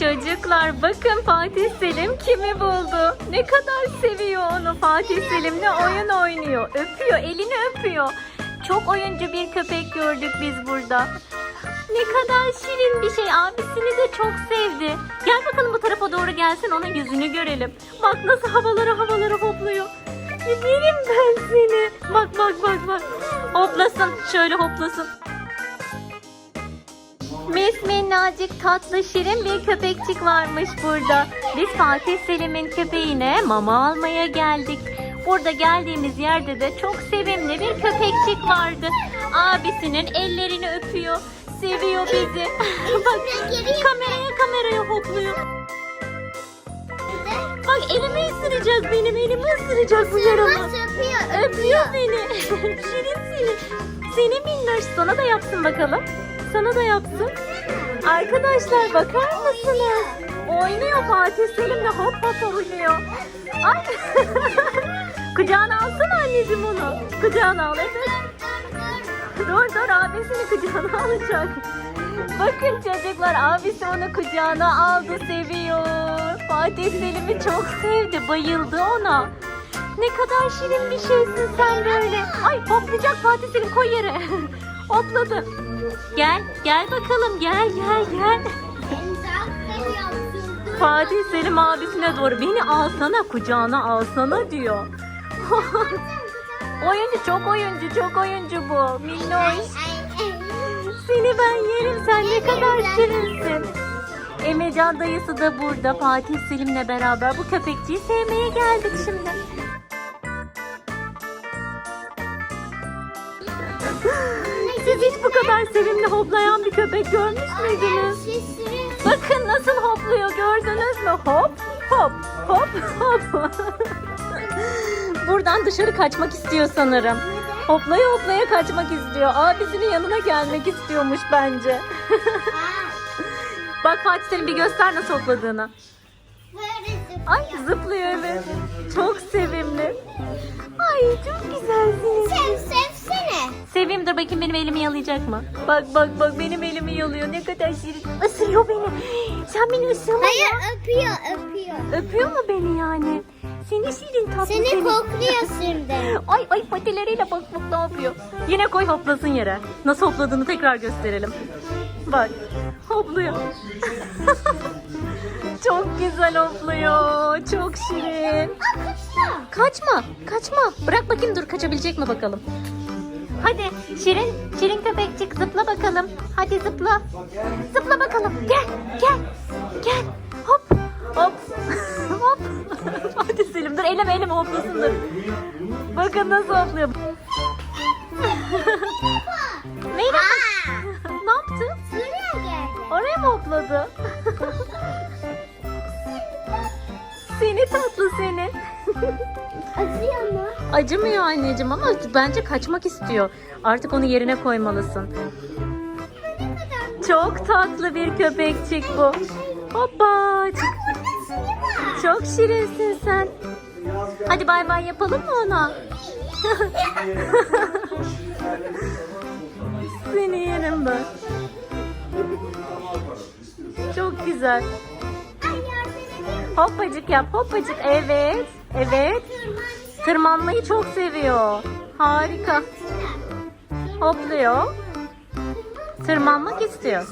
Çocuklar bakın Fatih Selim kimi buldu. Ne kadar seviyor onu. Fatih Selim'le oyun oynuyor. Öpüyor, elini öpüyor. Çok oyuncu bir köpek gördük biz burada. Ne kadar şirin bir şey. Abisini de çok sevdi. Gel bakalım bu tarafa doğru gelsin onun yüzünü görelim. Bak nasıl havalara havalara hopluyor. Yerim ben seni. Bak bak bak bak. Hoplasın. Şöyle hoplasın. Mis minnacık tatlı şirin bir köpekçik varmış burada. Biz Fatih Selim'in köpeğine mama almaya geldik. Burada geldiğimiz yerde de çok sevimli bir köpekçik vardı. Abisinin ellerini öpüyor. Seviyor bizi. Bak kameraya kameraya hopluyor. Bak elimi ısıracak benim elimi ısıracak bu öpüyor. Öpüyor beni. Şirin seni. Seni minnoş sana da yapsın bakalım. Sana da yapsın. Arkadaşlar bakar mısınız? Oynuyor Fatih Selim'le hop hop oynuyor. Ay. Kucağına alsana anneciğim onu. Kucağına al evet. Dur dur abisini kucağına alacak. Bakın çocuklar abisi onu kucağına aldı seviyor. Fatih Selim'i çok sevdi bayıldı ona. Ne kadar şirin bir şeysin sen böyle. Ay hoplayacak Fatih Selim koy yere. Hopladı. Gel gel bakalım gel gel gel. Fatih Selim abisine doğru beni alsana kucağına alsana diyor. oyuncu çok oyuncu çok oyuncu bu. Minnoş. Seni ben yerim sen ne kadar şirinsin. Emecan dayısı da burada Fatih Selim'le beraber bu köpekçiyi sevmeye geldik şimdi. Hiç bu kadar sevimli hoplayan bir köpek görmüş müydünüz? Bakın nasıl hopluyor gördünüz mü? Hop hop hop hop. Buradan dışarı kaçmak istiyor sanırım. Hoplaya hoplaya kaçmak istiyor. Abisinin yanına gelmek istiyormuş bence. Bak Fatih Selim bir göster nasıl hopladığını. Ay zıplıyor evet. Çok sevimli. Ay çok güzelsiniz. Seveyim dur bakayım benim elimi yalayacak mı? Bak bak bak benim elimi yalıyor. Ne kadar şirin. Isırıyor beni. Sen beni ısırma. Hayır ya. öpüyor öpüyor. Öpüyor mu beni yani? Seni şirin tatlı Seni kokluyor şimdi. Ay ay patileriyle bak bak ne yapıyor. Yine koy hoplasın yere. Nasıl hopladığını tekrar gösterelim. Bak hopluyor. Çok güzel hopluyor. Çok şirin. Kaçma, kaçma. Bırak bakayım dur kaçabilecek mi bakalım. Hadi Şirin, Şirin köpekçik zıpla bakalım. Hadi zıpla. Zıpla bakalım. Gel, gel, gel. Hop, hop, hop. Hadi Selim dur eleme eleme hoplasın dur. Bakın nasıl hopluyor. Merhaba. ne yaptı? Buraya geldi. Oraya mı hopladı? seni tatlı seni. Acıyor mu? Acımıyor anneciğim ama bence kaçmak istiyor. Artık onu yerine koymalısın. Çok tatlı bir köpekçik bu. Hoppa. Çok şirinsin sen. Hadi bay bay yapalım mı ona? Seni yerim ben. Çok güzel. Hoppacık yap, hoppacık. Evet, evet. Tırmanmayı çok seviyor. Harika. Hopluyor. Tırmanmak istiyor.